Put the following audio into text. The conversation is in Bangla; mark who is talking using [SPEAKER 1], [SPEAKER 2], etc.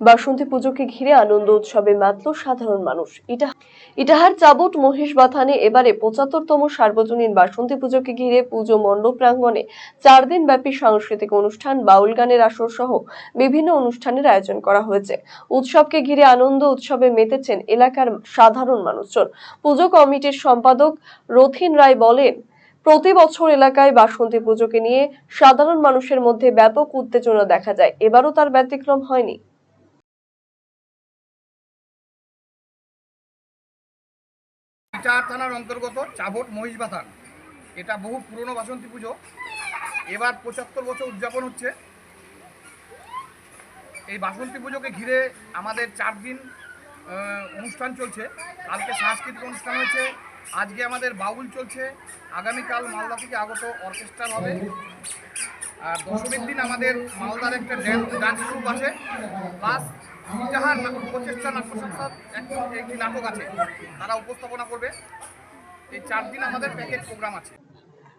[SPEAKER 1] বাসন্তী পুজোকে ঘিরে আনন্দ উৎসবে মাতল সাধারণ মানুষ। ইটা ইটাহার চাবুট মহেশ বাথানে এবারে পঁচাত্তরতম সার্বজনীন বাসন্তী পুজোকে ঘিরে পুজো মণ্ডপ প্রাঙ্গণে চার দিন ব্যাপী সাংস্কৃতিক অনুষ্ঠান, বাউল গানের আসর সহ বিভিন্ন অনুষ্ঠানের আয়োজন করা হয়েছে। উৎসবকে ঘিরে আনন্দ উৎসবে মেতেছেন এলাকার সাধারণ মানুষজন। পুজো কমিটির সম্পাদক রথিন রায় বলেন প্রতি বছর এলাকায় বাসন্তী পুজোকে নিয়ে সাধারণ মানুষের মধ্যে ব্যাপক উত্তেজনা দেখা যায়। এবারও তার ব্যতিক্রম হয়নি।
[SPEAKER 2] ইটাহার থানার অন্তর্গত চাবট মহিষবাথান এটা বহু পুরনো বাসন্তী পুজো। এবার পঁচাত্তর বছর উদযাপন হচ্ছে। এই বাসন্তী পুজোকে ঘিরে আমাদের চার দিন অনুষ্ঠান চলছে। কালকে সাংস্কৃতিক অনুষ্ঠান হয়েছে। আজকে আমাদের বাউল চলছে। আগামীকাল মালদা থেকে আগত অর্কেস্ট্রা হবে। আর দশমীর দিন আমাদের মালদার একটা ড্যান্স ডান্স গ্রুপ আছে। প্লাস যাহার প্রচেষ্টা নাট্য সংস্থার একটি নাটক আছে। তারা উপস্থাপনা করবে। এই চার দিন আমাদের প্যাকেজ প্রোগ্রাম আছে।